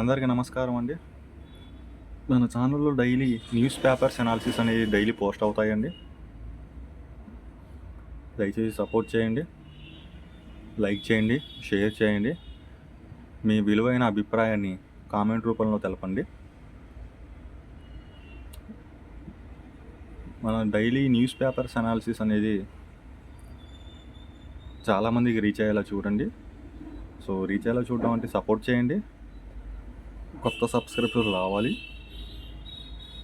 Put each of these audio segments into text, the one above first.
అందరికీ నమస్కారం అండి. మన ఛానల్లో డైలీ న్యూస్ పేపర్స్ అనాలిసిస్ అనేవి డైలీ పోస్ట్ అవుతాయండి. దయచేసి సపోర్ట్ చేయండి. లైక్ చేయండి షేర్ చేయండి. మీ విలువైన అభిప్రాయాన్ని కామెంట్ రూపంలో తెలపండి. మన డైలీ న్యూస్ పేపర్స్ అనాలిసిస్ అనేది చాలామందికి రీచ్ అయ్యేలా చూడండి. సో రీచ్ అయ్యేలా చూడడం అంటే సపోర్ట్ చేయండి. కొత్త సబ్స్క్రిప్షన్ రావాలి.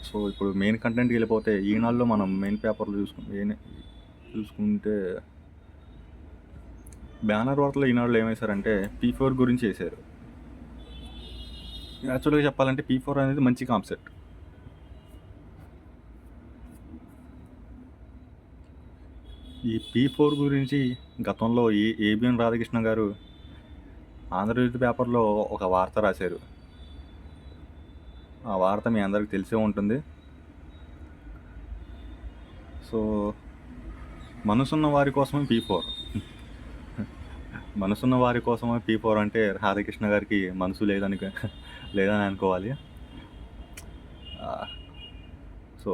సో ఇప్పుడు మెయిన్ కంటెంట్కి వెళ్ళిపోతే ఈనాడులో మనం మెయిన్ పేపర్లు చూసుకుంటే చూసుకుంటే బ్యానర్ వార్తలు ఈనాడులో ఏమేశారంటే పీ ఫోర్ గురించి వేశారు యాక్చువల్గా చెప్పాలంటే పీ ఫోర్ అనేది మంచి కాన్సెప్ట్ ఈ పీ ఫోర్ గురించి గతంలో ఏ ఏబిఎన్ రాధాకృష్ణ గారు ఆంధ్రజ్యోతి పేపర్లో ఒక వార్త రాశారు. ఆ వార్త మీ అందరికి తెలిసే ఉంటుంది. సో మనసున్న వారి కోసమే పీ ఫోర్ మనసున్న వారి కోసమే పీ ఫోర్ అంటే రాధాకృష్ణ గారికి మనసు లేదని లేదని అనుకోవాలి. సో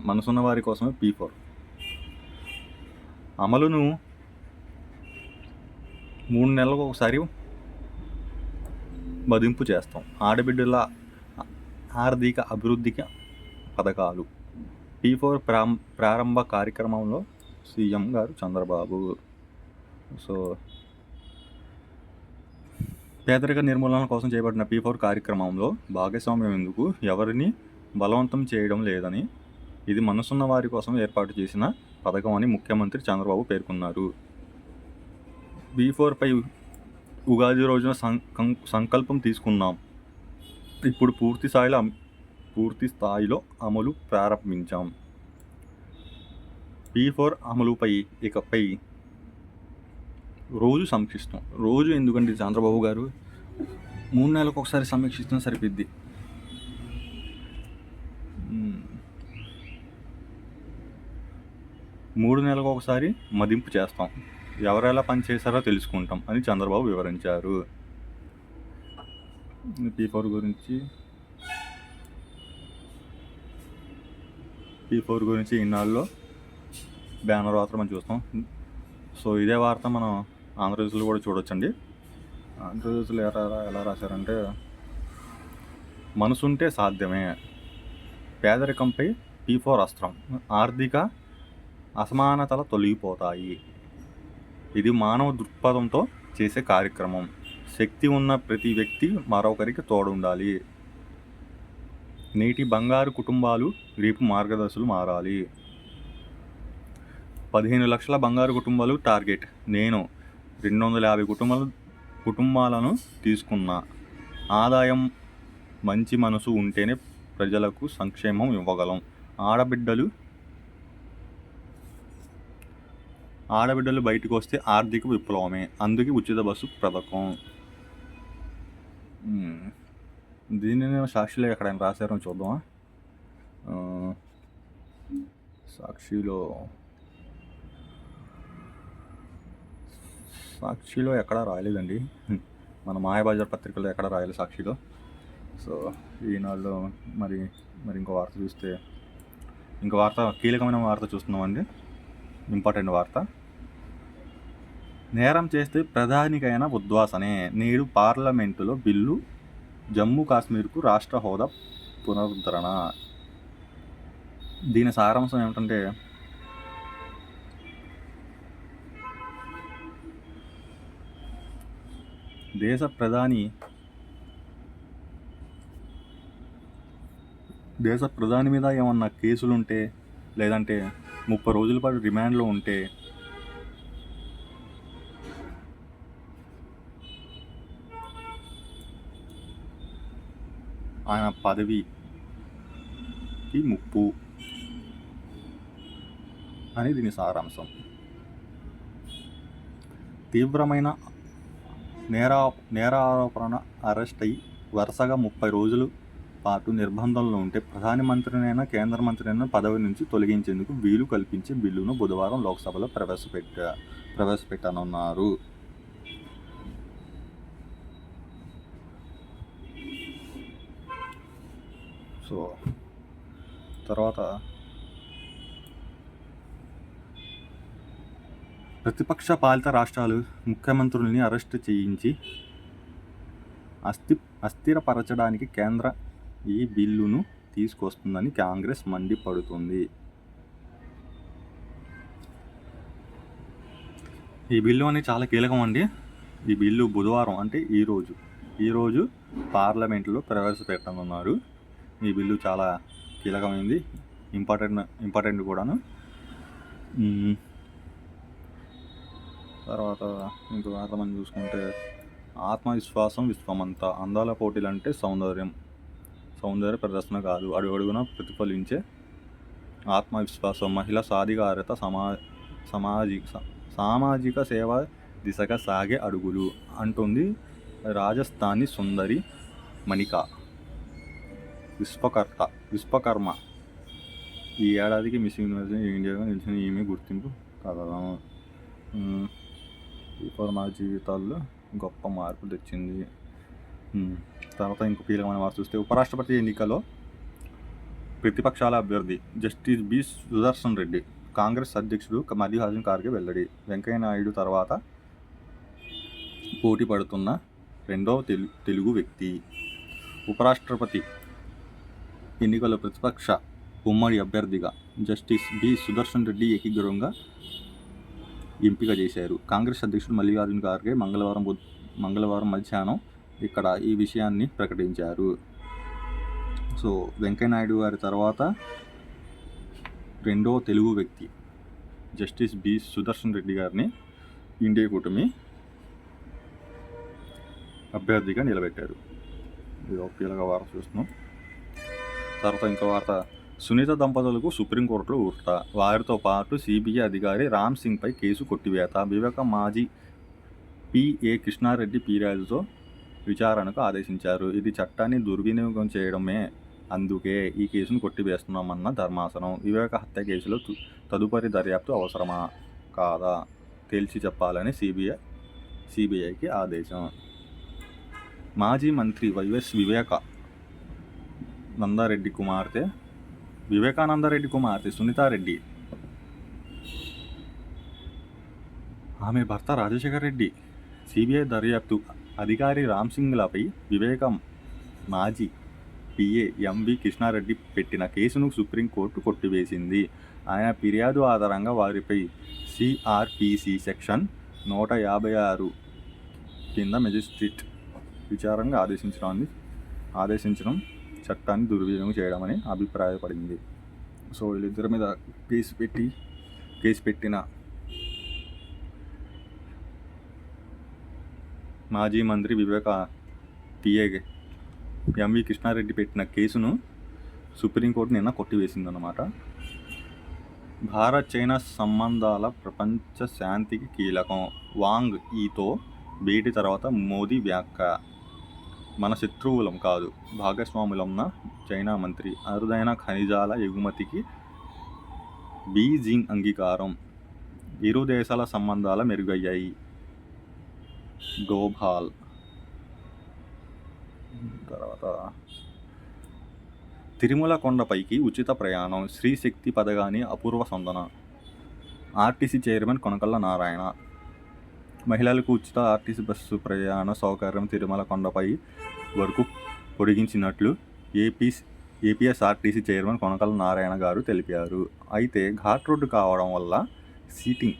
మనసున్న వారి కోసమే పీ ఫోర్ అమలును మూడు నెలలకు ఒకసారి మదింపు చేస్తాం. ఆడబిడ్డలా ఆర్థిక అభివృద్ధికి పథకాలు. పీ ఫోర్ ప్రా ప్రారంభ కార్యక్రమంలో సీఎం గారు చంద్రబాబు. సో పేదరిక నిర్మూలన కోసం చేపట్టిన పీ ఫోర్ కార్యక్రమంలో భాగస్వామ్యం ఎందుకు? ఎవరిని బలవంతం చేయడం లేదని ఇది మనసున్న వారి కోసం ఏర్పాటు చేసిన పథకం అని ముఖ్యమంత్రి చంద్రబాబు పేర్కొన్నారు. బీ ఫోర్పై ఉగాది రోజున సం- సంకల్పం తీసుకున్నాం ఇప్పుడు పూర్తి స్థాయిలో అమ్- పూర్తి స్థాయిలో అమలు ప్రారంభించాం. పీ ఫోర్ అమలుపై ఇకపై రోజు సమీక్షిస్తాం రోజు ఎందుకంటే చంద్రబాబు గారు మూడు నెలలకు ఒకసారి సమీక్షిస్తున్నా సరిపోద్ది. మూడు నెలలకు ఒకసారి మదింపు చేస్తాం. ఎవరెలా పనిచేశారో తెలుసుకుంటాం అని చంద్రబాబు వివరించారు. పీ ఫోర్ గురించి. పీ ఫోర్ గురించి ఇన్నాళ్ళలో బ్యానర్ వార్త మనం చూస్తాం. సో ఇదే వార్త మనం ఆంధ్రప్రదేశ్లో కూడా చూడొచ్చండి. ఆంధ్రప్రదేశ్లో ఎలా ఎలా రాశారంటే మనసుంటే సాధ్యమే పేదరికంపై పీ ఫోర్ అస్త్రం ఆర్థిక అసమానతల తొలగిపోతాయి. ఇది మానవ దృక్పథంతో చేసే కార్యక్రమం. శక్తి ఉన్న ప్రతి వ్యక్తి మరొకరికి తోడుండాలి. నేటి బంగారు కుటుంబాలు రేపు మార్గదర్శులు మారాలి. పదిహేను లక్షల బంగారు కుటుంబాలు టార్గెట్. నేను రెండు వందల యాభై కుటుంబాలు కుటుంబాలను తీసుకున్నా. ఆదాయం మంచి మనసు ఉంటేనే ప్రజలకు సంక్షేమం ఇవ్వగలం. ఆడబిడ్డలు ఆడబిడ్డలు బయటకు వస్తే ఆర్థిక విప్లవమే. అందుకే ఉచిత బస్సు పథకం దీనిని సాక్షిలో ఎక్కడైనా రాశారో చూద్దామా? సాక్షిలో సాక్షిలో ఎక్కడా రాయలేదండి. మన మాయబజార్ పత్రికలో ఎక్కడ రాయలేదు సాక్షిలో. సో ఈనాడులో మరి మరి ఇంకో వార్త చూస్తే ఇంకో వార్త కీలకమైన వార్త చూస్తున్నామండి. ఇంపార్టెంట్ వార్త. నేరం చేస్తే ప్రధానికైన ఉద్వాసనే. నేడు పార్లమెంటులో బిల్లు జమ్మూ కాశ్మీర్కు రాష్ట్ర హోదా పునరుద్ధరణ. దీని సారాంశం ఏమిటంటే దేశ ప్రధాని దేశ ప్రధాని మీద ఏమన్నా కేసులుంటే లేదంటే ముప్పై రోజుల పాటు రిమాండ్లో ఉంటే ఆయన పదవికి ముప్పు అని దీని సారాంశం. తీవ్రమైన నేరా నేర ఆరోపణ అరెస్ట్ అయ్యి వరుసగా ముప్పై రోజులు పాటు నిర్బంధంలో ఉంటే ప్రధానమంత్రినైనా కేంద్ర మంత్రినైనా పదవి నుంచి తొలగించేందుకు వీలు కల్పించే బిల్లును బుధవారం లోక్సభలో ప్రవేశపెట్ట ప్రవేశపెట్టనున్నారు. సో తర్వాత ప్రతిపక్ష పాలిత రాష్ట్రాలు ముఖ్యమంత్రుల్ని అరెస్ట్ చేయించి అస్థి అస్థిరపరచడానికి కేంద్ర ఈ బిల్లును తీసుకొస్తుందని కాంగ్రెస్ మండిపడుతుంది. ఈ బిల్లు అనేది చాలా కీలకం అండి. ఈ బిల్లు బుధవారం అంటే ఈరోజు ఈరోజు పార్లమెంట్లో ప్రవేశపెట్టనున్నారు. ఈ బిల్లు చాలా కీలకమైంది. ఇంపార్టెంట్ ఇంపార్టెంట్ కూడాను. తర్వాత ఇంకో వార్త మనం చూసుకుంటే ఆత్మవిశ్వాసం విశ్వమంతా. అందాల పోటీలు అంటే సౌందర్యం. సౌందర్య ప్రదర్శన కాదు అడుగు అడుగున ప్రతిఫలించే ఆత్మవిశ్వాసం. మహిళ సాధికారత సమా సమాజిక సామాజిక సేవ దిశగా సాగే అడుగులు అంటుంది రాజస్థానీ సుందరి మణిక. విశ్వకర్త విశ్వకర్మ. ఈ ఏడాదికి మిస్ యూనివర్స్ ఇండియాగా నిలిచిన ఈమె గుర్తింపు కథనం. ఇప్పుడు మా జీవితాల్లో గొప్ప మార్పు తెచ్చింది. తర్వాత ఇంకో కీలకమైన వారు చూస్తే ఉపరాష్ట్రపతి ఎన్నికలో ప్రతిపక్షాల అభ్యర్థి జస్టిస్ బి సుదర్శన్ రెడ్డి కాంగ్రెస్ అధ్యక్షుడు మల్లికార్జున ఖార్గే వెల్లడి. వెంకయ్య నాయుడు తర్వాత పోటీ పడుతున్న రెండవ తెలు తెలుగు వ్యక్తి. ఉపరాష్ట్రపతి ఎన్నికల ప్రతిపక్ష ఉమ్మడి అభ్యర్థిగా జస్టిస్ బి. సుదర్శన్ రెడ్డి ఏకీగ్రంగా ఎంపిక చేశారు. కాంగ్రెస్ అధ్యక్షుడు మల్లికార్జున ఖార్గే మంగళవారం మంగళవారం మధ్యాహ్నం ఇక్కడ ఈ విషయాన్ని ప్రకటించారు. సో వెంకయ్యనాయుడు గారి తర్వాత రెండో తెలుగు వ్యక్తి జస్టిస్ బి. సుదర్శన్ రెడ్డి గారిని ఇండియా కూటమి అభ్యర్థిగా నిలబెట్టారు. ఇది ఒక కీలక వార్త చూస్తున్నాం. తర్వాత ఇంకో వార్త. సునీత దంపతులకు సుప్రీంకోర్టులో ఊరట వారితో పాటు సిబిఐ అధికారి రామ్ సింగ్పై కేసు కొట్టివేత. వివేక మాజీ పిఏ కృష్ణారెడ్డి పీరాజుతో విచారణకు ఆదేశించారు. ఇది చట్టాన్ని దుర్వినియోగం చేయడమే. అందుకే ఈ కేసును కొట్టివేస్తున్నామన్న ధర్మాసనం. వివేక హత్య కేసులో తదుపరి దర్యాప్తు అవసరమా? కాదా? తేల్చి చెప్పాలని సిబిఐ సిబిఐకి ఆదేశం. మాజీ మంత్రి వైఎస్ వివేక నందారెడ్డి కుమార్తె వివేకానందరెడ్డి కుమార్తె సునీతారెడ్డి. ఆమె భర్త రాజశేఖర్ రెడ్డి సిబిఐ దర్యాప్తు అధికారి రామ్ సింగ్లపై వివేకం మాజీ పిఏ ఎంవి కృష్ణారెడ్డి పెట్టిన కేసును సుప్రీంకోర్టు కొట్టివేసింది. ఆయన ఫిర్యాదు ఆధారంగా వారిపై సిఆర్పిసి సెక్షన్ నూట యాభై ఆరు కింద మెజిస్ట్రేట్ విచారంగా ఆదేశించడాన్ని ఆదేశించడం చట్టాన్ని దుర్వినియోగం చేయడమని అభిప్రాయపడింది. సో వీళ్ళిద్దరి మీద కేసు పెట్టి కేసు పెట్టిన మాజీ మంత్రి వివేక పిఏ ఎంవి కృష్ణారెడ్డి పెట్టిన కేసును సుప్రీంకోర్టు నిన్న కొట్టివేసిందన్నమాట. భారత్ చైనా సంబంధాల ప్రపంచ శాంతికి కీలకం. వాంగ్ ఈతో భేటీ తర్వాత మోదీ వ్యాఖ్య మన శత్రువులం కాదు. భాగస్వాములంన చైనా మంత్రి అరుదైన ఖనిజాల ఎగుమతికి బీజింగ్ అంగీకారం. ఇరు దేశాల సంబంధాల మెరుగయ్యాయి. గోభాల్. తర్వాత తిరుమల కొండపైకి ఉచిత ప్రయాణం. శ్రీశక్తి పథకాన్ని అపూర్వ సందన ఆర్టీసీ చైర్మన్ కొనకల్ల నారాయణ. మహిళలకు ఉచిత ఆర్టీసీ బస్సు ప్రయాణ సౌకర్యం తిరుమల కొండపై వరకు పొడిగించినట్లు AP APSRTC chairman Konakalla Narayana garu తెలిపారు. అయితే ఘాట్ రోడ్డు కావడం వల్ల సీటింగ్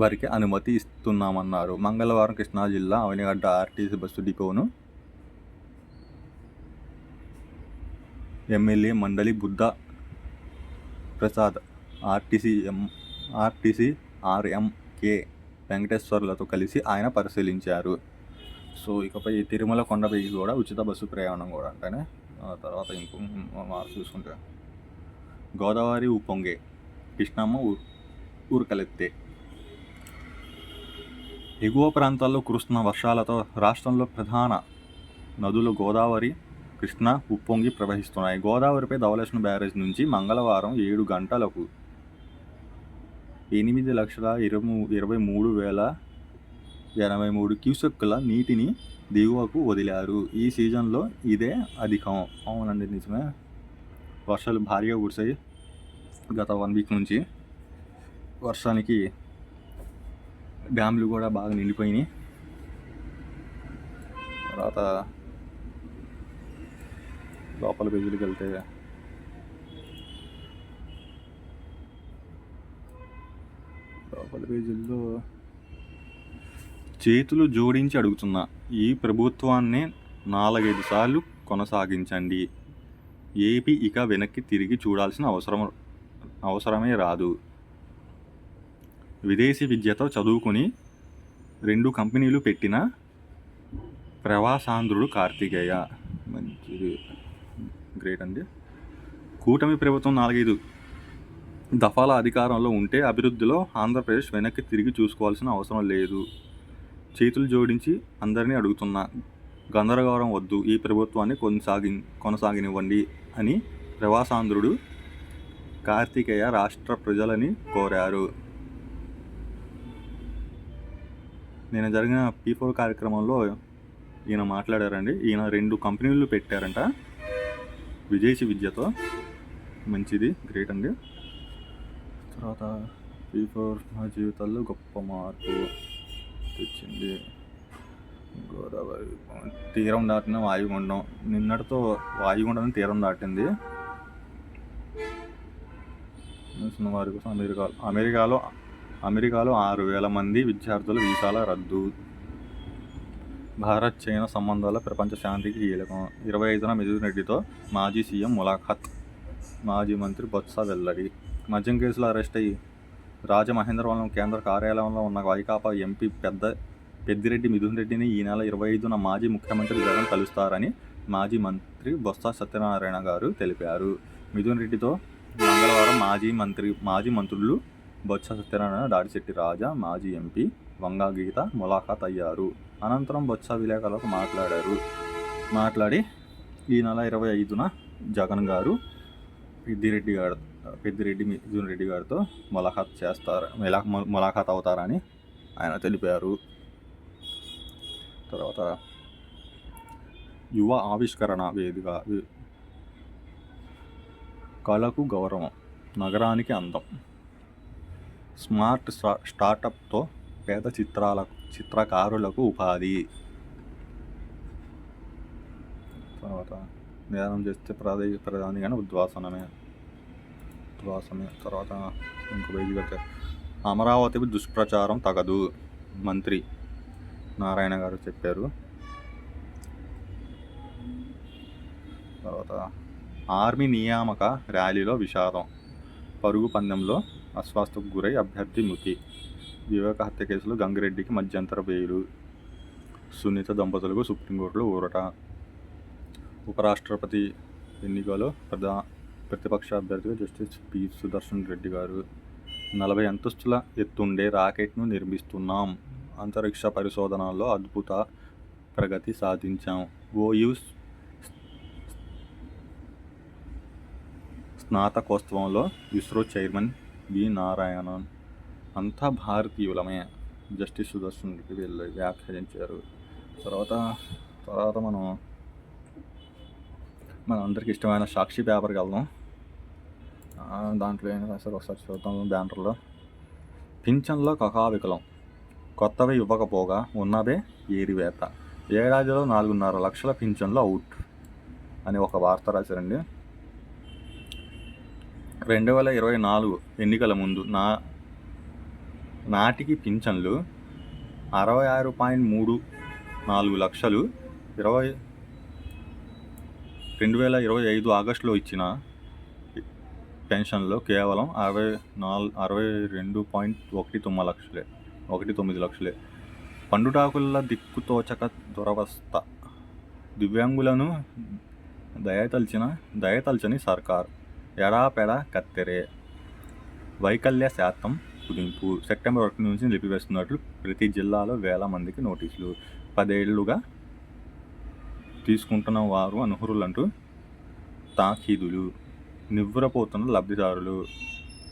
వారికి అనుమతి ఇస్తున్నామన్నారు. మంగళవారం కృష్ణా జిల్లా Avanigadda RTC bus డిపోను MLA Mandali Buddha Prasad RTC M RTC RMK వెంకటేశ్వర్లతో కలిసి ఆయన పరిశీలించారు. సో ఇకపై తిరుమల కొండపైకి కూడా ఉచిత బస్సు ప్రయాణం కూడా అంటేనే తర్వాత ఇంకో మార్పు చూసుకుంటే. గోదావరి ఉప్పొంగే కృష్ణమ్మ ఊ ఊరుకలెత్తే. ఎగువ ప్రాంతాల్లో కురుస్తున్న వర్షాలతో రాష్ట్రంలో ప్రధాన నదులు గోదావరి కృష్ణ ఉప్పొంగి ప్రవహిస్తున్నాయి. గోదావరిపై ధవలేశ్వరం బ్యారేజ్ నుంచి మంగళవారం ఏడు గంటలకు ఎనిమిది లక్షల ఇరవై ఇరవై మూడు వేల ఎనభై మూడు క్యూసెక్కుల నీటిని దిగువకు వదిలారు. ఈ సీజన్లో ఇదే అధికం. అవునండి నిజమే. వర్షాలు భారీగా కురిసాయి గత వన్ వీక్ నుంచి. వర్షానికి డ్యామ్లు కూడా బాగా నిండిపోయినాయి. తర్వాత లోపల పేజీలకు వెళ్తే లోపల పేజీల్లో చేతులు జోడించి అడుగుతున్నా ఈ ప్రభుత్వాన్ని నాలుగైదు సార్లు కొనసాగించండి. ఏపీ ఇక వెనక్కి తిరిగి చూడాల్సిన అవసరం అవసరమే రాదు. విదేశీ విద్యతో చదువుకుని రెండు కంపెనీలు పెట్టిన ప్రవాసాంధ్రుడు కార్తికేయ. మంచిది. గ్రేట్ అండి. కూటమి ప్రభుత్వం నాలుగైదు దఫాల అధికారంలో ఉంటే అభివృద్ధిలో ఆంధ్రప్రదేశ్ వెనక్కి తిరిగి చూసుకోవాల్సిన అవసరం లేదు. చేతులు జోడించి అందరినీ అడుగుతున్నా గందరగోళం వద్దు ఈ ప్రభుత్వాన్ని కొనసాగి కొనసాగినివ్వండి అని ప్రవాసాంధ్రుడు కార్తికేయ రాష్ట్ర ప్రజలని కోరారు. నేను జరిగిన పీ ఫోర్ కార్యక్రమంలో ఈయన మాట్లాడారండి. ఈయన రెండు కంపెనీలు పెట్టారంట. విజయసి విద్యతో మంచిది గ్రేట్ అండి. తర్వాత పీ ఫోర్ మా జీవితాల్లో గొప్ప మార్పు తెచ్చింది. గోదావరి తీరం దాటిన వాయుగుండం. నిన్నటితో వాయుగుండం తీరం దాటింది. వారి కోసం అమెరికా అమెరికాలో అమెరికాలో ఆరు వేల మంది విద్యార్థుల వీసాల రద్దు. భారత్ చైనా సంబంధాల ప్రపంచ శాంతికి కీలకం. ఇరవై ఐదున మిథున్ రెడ్డితో మాజీ సీఎం ములాఖత్ మాజీ మంత్రి బొత్స వెల్లడి. మద్యం కేసులో అరెస్ట్ అయ్యి రాజమహేంద్రవరం కేంద్ర కార్యాలయంలో ఉన్న వైకాపా ఎంపీ పెద్ద పెద్దిరెడ్డి మిథున్ రెడ్డిని ఈ నెల ఇరవై ఐదున మాజీ ముఖ్యమంత్రి జగన్ కలుస్తారని మాజీ మంత్రి బొత్స సత్యనారాయణ గారు తెలిపారు. మిథున్ రెడ్డితో మంగళవారం మాజీ మంత్రి మాజీ మంత్రులు బొత్స సత్యనారాయణ దాడిశెట్టి రాజా మాజీ ఎంపీ వంగా గీత ములాఖాత్ అయ్యారు. అనంతరం బొత్స విలేకరులకు మాట్లాడారు. మాట్లాడి ఈ నెల ఇరవై ఐదున జగన్ గారు పెద్దిరెడ్డి గారు పెద్దిరెడ్డి మిథున్ రెడ్డి గారితో ములాఖాత్ చేస్తారు ములా ములాఖాత్ అవుతారని ఆయన తెలిపారు. తర్వాత యువ ఆవిష్కరణ వేదిక కళకు గౌరవం నగరానికి అందం. స్మార్ట్ స్టార్టప్తో పేద చిత్రాల చిత్రకారులకు ఉపాధి. తర్వాత నిదానం చేస్తే ప్రధాని ప్రధాని కానీ ఉద్వాసనమే. ఉద్వాసమే తర్వాత ఇంకో పేజీ పెడితే. అమరావతి దుష్ప్రచారం తగదు మంత్రి నారాయణ గారు చెప్పారు. తర్వాత ఆర్మీ నియామక ర్యాలీలో విషాదం. పరుగు పందెంలో అస్వాస్థకు గురై అభ్యర్థి మృతి. వివేక హత్య కేసులో గంగిరెడ్డికి మధ్యంతర బెయిలు. సునీత దంపతులకు సుప్రీంకోర్టులో ఊరట. ఉపరాష్ట్రపతి ఎన్నికలో ప్రధా ప్రతిపక్ష అభ్యర్థిగా జస్టిస్ పి సుదర్శన్ రెడ్డి గారు నలభై అంతస్తుల ఎత్తుండే రాకెట్ను నిర్మిస్తున్నాం. అంతరిక్ష పరిశోధనలో అద్భుత ప్రగతి సాధించాం. ఓయూ స్నాతకోత్సవంలో ఇస్రో చైర్మన్ వి నారాయణన్ అంతా భారతీయులమే జస్టిస్ సుదర్శన్ రెడ్డి వెళ్ళి వ్యాఖ్యానించారు. తర్వాత తర్వాత మనం మన అందరికి ఇష్టమైన సాక్షి పేపర్కి వెళ్దాం. దాంట్లో ఏం రాశారు ఒకసారి చూద్దాం బ్యానర్లో. పింఛన్లో కకావికలం. కొత్తవి ఇవ్వకపోగా ఉన్నవే ఏరివేత. ఏడాదిలో నాలుగున్నర లక్షల పింఛన్లు అవుట్ అని ఒక వార్త రాశారండి. రెండు వేల ఇరవై నాలుగు ఎన్నికల ముందు నా నాటికి పింఛన్లు అరవై ఆరు పాయింట్ మూడు నాలుగు లక్షలు ఇరవై రెండు వేల ఇరవై ఐదు ఆగస్టులో ఇచ్చిన పెన్షన్లో కేవలం అరవై నాలుగు అరవై రెండు పాయింట్ ఒకటి తొమ్మిది లక్షలే ఒకటి తొమ్మిది లక్షలే. పండుటాకుల దిక్కుతోచక దురవస్థ. దివ్యాంగులను దయతల్చిన దయతల్చని సర్కార్. ఎడాపెడ కత్తెరే. వైకల్య శాతం కుదింపు. సెప్టెంబర్ ఒకటి నుంచి నిలిపివేస్తున్నట్లు ప్రతి జిల్లాలో వేల మందికి నోటీసులు. పదేళ్ళుగా తీసుకుంటున్న వారు అనర్హులంటూ తాఖీదులు నివ్వరపోతున్న లబ్ధిదారులు.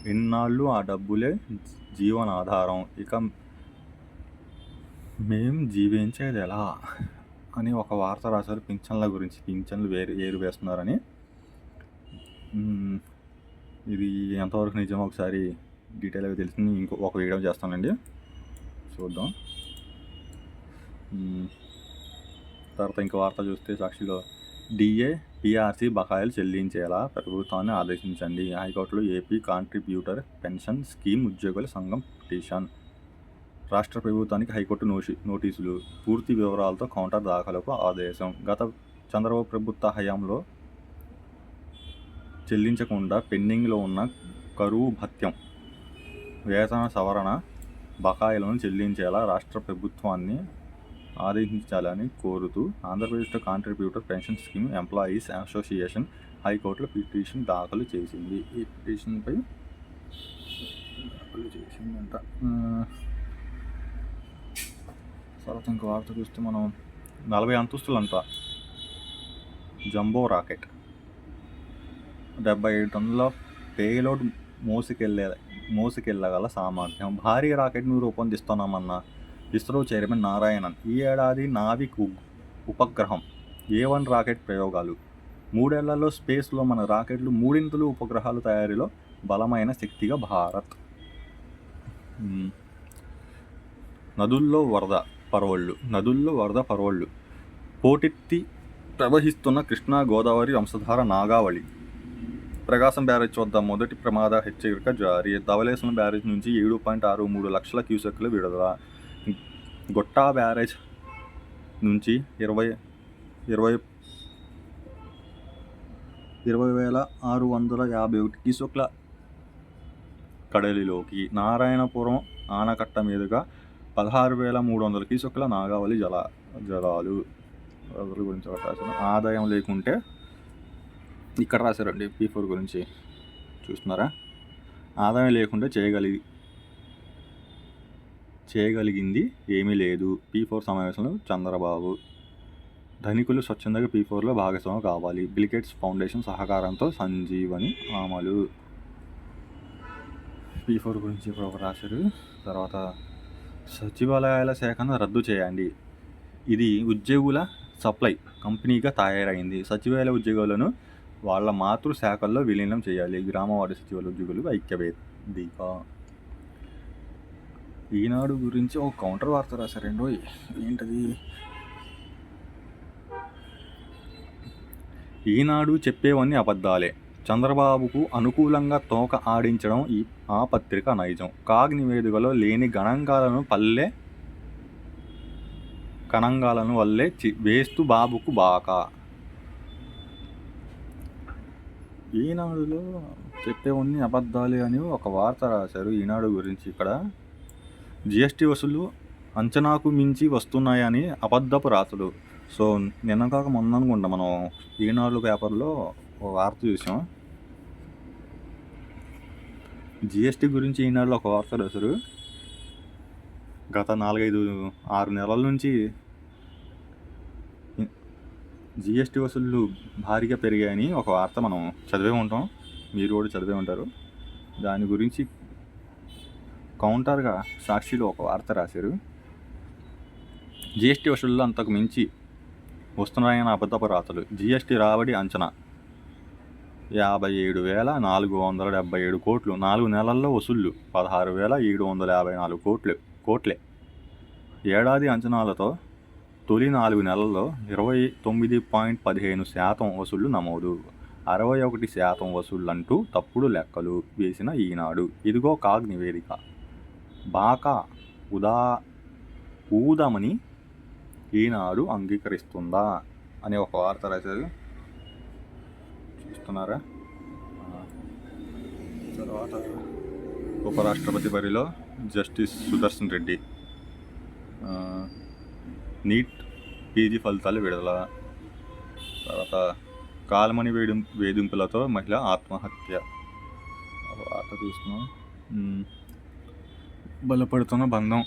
ఇన్నాళ్ళు ఆ డబ్బులే జీవనాధారం. ఇక మేం జీవించేది ఎలా అని ఒక వార్త రాశారు. పింఛన్ల గురించి పింఛన్లు వేరు ఏరు వేస్తున్నారని. ఇది ఎంతవరకు నిజమో ఒకసారి డీటెయిల్గా తెలిసింది. ఇంకో ఒక వీడియో చేస్తానండి. చూద్దాం. తర్వాత ఇంకో వార్త చూస్తే సాక్షిలో డిఏ పిఆర్సీ బకాయిలు చెల్లించేలా ప్రభుత్వాన్ని ఆదేశించండి. హైకోర్టులో ఏపీ కాంట్రిబ్యూటర్ పెన్షన్ స్కీమ్ ఉద్యోగుల సంఘం పిటిషన్. రాష్ట్ర ప్రభుత్వానికి హైకోర్టు నోషి నోటీసులు. పూర్తి వివరాలతో కౌంటర్ దాఖలకు ఆదేశం. గత చంద్రబాబు ప్రభుత్వ హయాంలో చెల్లించకుండా పెండింగ్లో ఉన్న కరువు భత్యం వేతన సవరణ బకాయిలను చెల్లించేలా రాష్ట్ర ప్రభుత్వాన్ని ఆదేశించాలని కోరుతూ Andhra Pradesh contributory pension scheme employees association హైకోర్టులో పిటిషన్ దాఖలు చేసింది. ఈ పిటిషన్పై దాఖలు చేసిందంట. తర్వాత ఇంకో వార్త చూస్తే మనం నలభై అంతస్తులంట. Jumbo rocket. డెబ్బై ఏడు టన్నుల పేలోడ్ మోసుకెళ్ళే మోసుకెళ్ళగల సామర్థ్యం. భారీ రాకెట్ను రూపొందిస్తున్నామన్న ఇస్రో చైర్మన్ నారాయణన్ ఈ ఏడాది నావిక్ ఉపగ్రహం ఏ వన్ రాకెట్ ప్రయోగాలు. మూడేళ్ళలో స్పేస్లో మన రాకెట్లు మూడింతలు ఉపగ్రహాల తయారీలో బలమైన శక్తిగా భారత్. నదుల్లో వరద పరవళ్ళు నదుల్లో వరద పరవళ్ళు. పోటెత్తి ప్రవహిస్తున్న కృష్ణా గోదావరి వంశధార నాగావళి. ప్రకాశం బ్యారేజ్ వద్ద మొదటి ప్రమాద హెచ్చరిక జారీ. ధవలేసిన బ్యారేజ్ నుంచి ఏడు పాయింట్ ఆరు మూడు లక్షల క్యూసెక్లు విడుదల గొట్టా బ్యారేజ్ నుంచి ఇరవై ఇరవై ఇరవై వేల ఆరు వందల యాభై ఒకటి క్యూసెక్ల కడలిలోకి నారాయణపురం ఆనకట్ట మీదుగా పదహారు వేల మూడు వందల క్యూసెక్ల నాగావళి జల జలాలు. గురించి రాసిన ఆదాయం లేకుంటే ఇక్కడ రాశారండి పీ ఫోర్ గురించి చూస్తున్నారా? ఆదాయం లేకుండా చేయగలిగి చేయగలిగింది ఏమీ లేదు. పీ ఫోర్ సమావేశంలో చంద్రబాబు ధనికులు స్వచ్ఛందంగా పీ ఫోర్లో భాగస్వామ్యం కావాలి. బిల్గేట్స్ ఫౌండేషన్ సహకారంతో సంజీవని అమలు పీ ఫోర్ గురించి ఇప్పుడు రాశారు? తర్వాత సచివాలయాల శాఖను రద్దు చేయండి. ఇది ఉద్యోగుల సప్లై కంపెనీగా తయారైంది. సచివాలయ ఉద్యోగులను వాళ్ళ మాతృ శాఖల్లో విలీనం చేయాలి. గ్రామవాడి సచివాలయ ఉద్యోగులు ఐక్యవేదిక ఈనాడు గురించి ఒక కౌంటర్ వార్త రాశారండి ఏంటది? ఈనాడు చెప్పేవన్నీ అబద్ధాలే. చంద్రబాబుకు అనుకూలంగా తోక ఆడించడం ఈ ఆ పత్రిక నైజం. కాగ్ నివేదికలో లేని గణాంకాలను పల్లె కణంగాలను వల్లే చి- వేస్తూ బాబుకు బాకా. ఈనాడులో చెప్పేవన్నీ అబద్ధాలే అని ఒక వార్త రాశారు ఈనాడు గురించి ఇక్కడ. జిఎస్టీ వసూలు అంచనాకు మించి వస్తున్నాయని అబద్ధపు రాతలు. సో నిన్న కాక మొన్న అనుకుంటా మనం ఈనాడు పేపర్లో ఒక వార్త చూసాం. జిఎస్టీ గురించి ఈనాడులో ఒక వార్త రాశారు. గత నాలుగైదు ఆరు నెలల నుంచి జిఎస్టీ వసూళ్ళు భారీగా పెరిగాయని ఒక వార్త మనం చదివే ఉంటాం. మీరు కూడా చదివే ఉంటారు. దాని గురించి కౌంటర్గా సాక్షిలో ఒక వార్త రాశారు. జిఎస్టీ వసూళ్ళు అంతకు మించి వస్తున్నాయన్న అబద్ధపు రాతలు జిఎస్టీ రాబడి అంచనా. యాభై ఏడు వేల నాలుగు వందల డెబ్బై ఏడు కోట్లు. నాలుగు నెలల్లో వసూళ్ళు పదహారు వేల ఏడు వందల యాభై నాలుగు కోట్లు కోట్లే. ఏడాది అంచనాలతో తొలి నాలుగు నెలల్లో ఇరవై తొమ్మిది పాయింట్ పదిహేను శాతం వసూళ్ళు నమోదు. అరవై ఒకటి శాతం వసూళ్ళంటూ తప్పుడు లెక్కలు వేసిన ఈనాడు. ఇదిగో కాగ్ నివేదిక. బాకా ఉదా ఊదమని ఈనాడు అంగీకరిస్తుందా అనే ఒక వార్త రాశారు. చూస్తున్నారా? తర్వాత ఉపరాష్ట్రపతి బరిలో justice Sudarshan Reddy. NEET PG ఫలితాలు విడుదల. తర్వాత కాలమణి వేడి వేధింపులతో మహిళ ఆత్మహత్య. వార్త చూస్తున్నాం. బలపడుతున్న బంధం.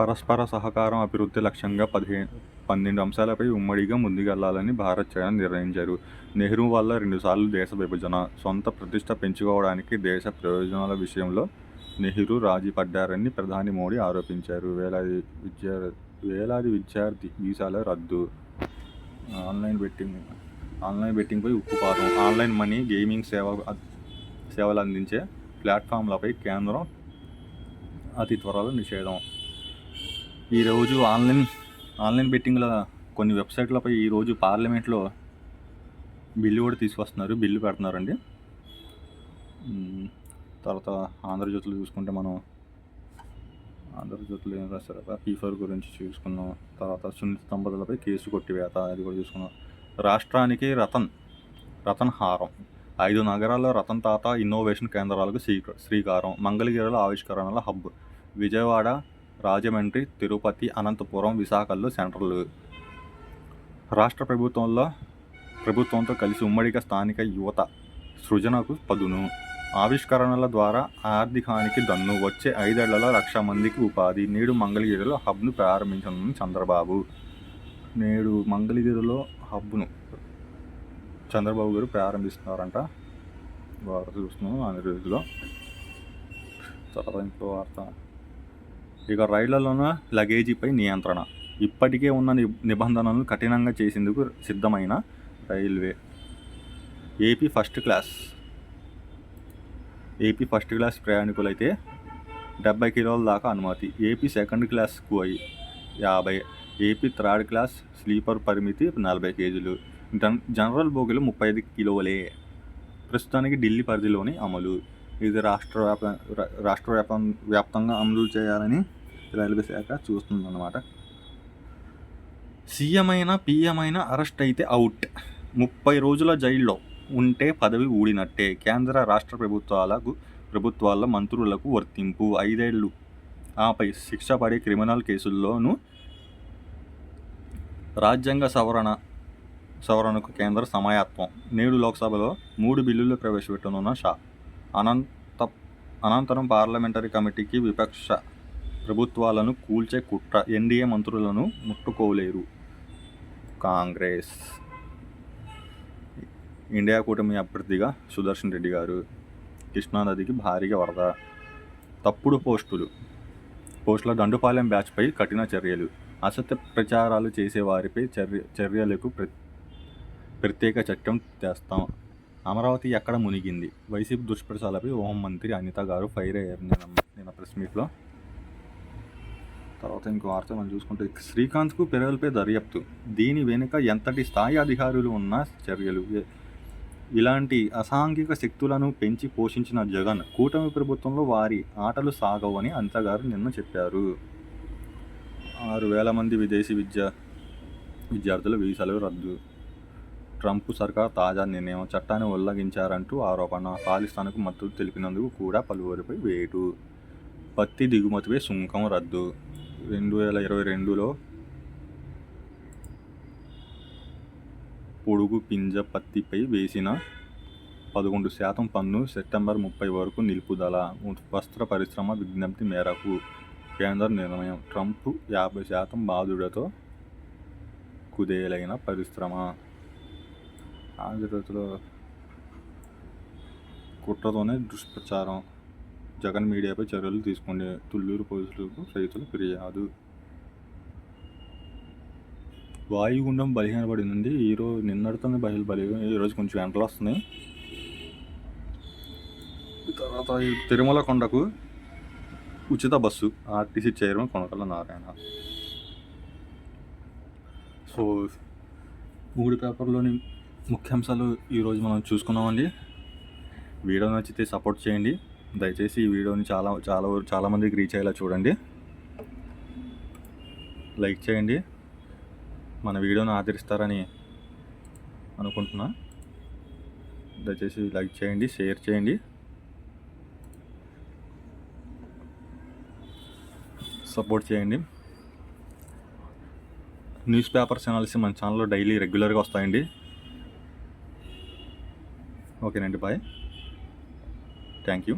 పరస్పర సహకారం అభివృద్ధి లక్ష్యంగా పదిహేను పన్నెండు అంశాలపై ఉమ్మడిగా ముందుకెళ్ళాలని భారత్ చైనా నిర్ణయించారు. నెహ్రూ వల్ల రెండుసార్లు దేశ విభజన సొంత ప్రతిష్ట పెంచుకోవడానికి దేశ ప్రయోజనాల విషయంలో నెహ్రూ రాజీ పడ్డారని ప్రధాని మోడీ ఆరోపించారు. వేలాది విద్యార్ వేలాది విద్యార్థి వీసాల రద్దు. ఆన్లైన్ బెట్టింగ్ ఆన్లైన్ బెట్టింగ్పై ఉక్కుపాతం ఆన్లైన్ మనీ గేమింగ్ సేవ సేవలు అందించే ప్లాట్ఫామ్లపై కేంద్రం అతి త్వరలో నిషేధం. ఈరోజు ఆన్లైన్ ఆన్లైన్ బెట్టింగ్ల కొన్ని వెబ్సైట్లపై ఈరోజు పార్లమెంట్లో బిల్లు కూడా తీసుకొస్తున్నారు. బిల్లు పెడుతున్నారండి. తర్వాత ఆంధ్రజ్యోతిలో చూసుకుంటే మనం ఆంధ్రజ్యోతిలో ఏం రాశారు? పీఫర్ గురించి చూసుకున్నాం. తర్వాత సున్నిత దంపతులపై కేసు కొట్టివేత అది కూడా చూసుకున్నాం. రాష్ట్రానికి రతన్ రతన్ హారం. ఐదు నగరాల్లో రతన్ తాత ఇన్నోవేషన్ కేంద్రాలకు శ్రీ శ్రీకారం. మంగళగిరిలో ఆవిష్కరణల హబ్. విజయవాడ రాజమండ్రి తిరుపతి అనంతపురం విశాఖల్లో సెంటర్లు. రాష్ట్ర ప్రభుత్వంలో ప్రభుత్వంతో కలిసి ఉమ్మడిగా స్థానిక యువత సృజనకు పదును. ఆవిష్కరణల ద్వారా ఆర్థికానికి దన్ను. వచ్చే ఐదేళ్ళలో లక్ష మందికి ఉపాధి. నేడు మంగళగిరిలో హబ్ను ప్రారంభించనున్న చంద్రబాబు. నేడు మంగళగిరిలో హబ్ను చంద్రబాబు గారు ప్రారంభిస్తున్నారంట. వార్త చూస్తున్నాం ఆంధ్రప్రదేశ్లో తర్వాత ఇంకో వార్త. ఇక రైళ్ళలోన లగేజీపై నియంత్రణ. ఇప్పటికే ఉన్న ని నిబంధనలను కఠినంగా చేసేందుకు సిద్ధమైన railway. AC first class. AC first class ప్రయాణికులైతే డెబ్బై కిలోల దాకా అనుమతి. ఏపీ సెకండ్ క్లాస్కు అయి యాభై. ఏపీ థర్డ్ క్లాస్ స్లీపర్ పరిమితి నలభై కేజీలు. జనరల్ బోగిలు ముప్పై ఐదు కిలోలే. ప్రస్తుతానికి ఢిల్లీ పరిధిలోని అమలు. ఇది రాష్ట్ర వ్యాప రాష్ట్ర వ్యాపం వ్యాప్తంగా అమలు చేయాలని రైల్వే శాఖ చూస్తుందన్నమాట. సీఎం అయినా పీఎం అయినా అరెస్ట్ అయితే అవుట్. ముప్పై రోజుల జైల్లో ఉంటే పదవి ఊడినట్టే. కేంద్ర రాష్ట్ర ప్రభుత్వాలకు ప్రభుత్వాల మంత్రులకు వర్తింపు. ఐదేళ్ళు ఆపై శిక్ష పడే క్రిమినల్ కేసుల్లోనూ రాజ్యాంగ సవరణ సవరణకు కేంద్ర సమాయత్వం నేడు లోక్సభలో మూడు బిల్లులు ప్రవేశపెట్టనున్న షా. అనంత అనంతరం పార్లమెంటరీ కమిటీకి విపక్ష ప్రభుత్వాలను కూల్చే కుట్ర ఎన్డీఏ మంత్రులను ముట్టుకోలేరు. కాంగ్రెస్. ఇండియా కూటమి అభ్యర్థిగా సుదర్శన్ రెడ్డి గారు కృష్ణానదికి భారీగా వరద తప్పుడు పోస్టులు పోస్టుల దండుపాలెం బ్యాచ్పై కఠిన చర్యలు అసత్య ప్రచారాలు చేసే వారిపై చర్య చర్యలకు ప్ర ప్రత్యేక చట్టం తెస్తాం. అమరావతి ఎక్కడ మునిగింది? వైసీపీ దుష్ప్రచారాలపై హోంమంత్రి అనిత గారు ఫైర్ అయ్యారు. నిన్న నిన్న ప్రెస్ మీట్లో. తర్వాత ఇంకో వార్త మనం చూసుకుంటే శ్రీకాంత్కు పెరగలపై దర్యాప్తు. దీని వెనుక ఎంతటి స్థాయి అధికారులు ఉన్న చర్యలు. ఇలాంటి అసాంఘిక శక్తులను పెంచి పోషించిన జగన్ కూటమి ప్రభుత్వంలో వారి ఆటలు సాగవని అనిత గారు నిన్న చెప్పారు. ఆరు వేల మంది విదేశీ విద్య విద్యార్థుల వీసాలు రద్దు. ట్రంప్ సర్కార్ తాజా నిర్ణయం చట్టాన్ని ఉల్లంఘించారంటూ ఆరోపణ. పాకిస్తాన్కు మద్దతు తెలిపినందుకు కూడా పలువురిపై వేటు. పత్తి దిగుమతిపై సుంకం రద్దు. రెండు వేల ఇరవై రెండులో పొడుగు పింజ పత్తిపై వేసిన పదకొండు శాతం పన్ను సెప్టెంబర్ ముప్పై వరకు నిలుపుదల. వస్త్ర పరిశ్రమ విజ్ఞప్తి మేరకు కేంద్ర నిర్ణయం ట్రంప్ యాభై శాతం బాధుడతో కుదేలైన పరిశ్రమ. ఆంధ్రప్రదేశ్లో కుట్రతోనే దుష్ప్రచారం జగన్ మీడియాపై చర్యలు తీసుకునే తుళ్ళూరు పోలీసులకు రైతులు ఫిర్యాదు వాయుగుండం బలహీనపడింది ఈరోజు నిన్నటితోనే బయలు బలి ఈరోజు కొంచెం ఎండలు వస్తున్నాయి తర్వాత ఈ తిరుమల కొండకు ఉచిత bus RTC chairman Konakalla Narayana so మూడు పేపర్లోని ముఖ్యాంశాలు ఈరోజు మనం చూసుకున్నామండి. వీడియో నచ్చితే సపోర్ట్ చేయండి. దయచేసి ఈ వీడియోని చాలా చాలా చాలామందికి రీచ్ అయ్యేలా చూడండి. లైక్ చేయండి. మన వీడియోని ఆదరిస్తారని అనుకుంటున్నా. దయచేసి లైక్ చేయండి షేర్ చేయండి. సపోర్ట్ చేయండి. న్యూస్ పేపర్స్ అనాలిసి మన ఛానల్లో డైలీ రెగ్యులర్గా వస్తాయండి. ఓకేనండి బాయ్ థ్యాంక్ యూ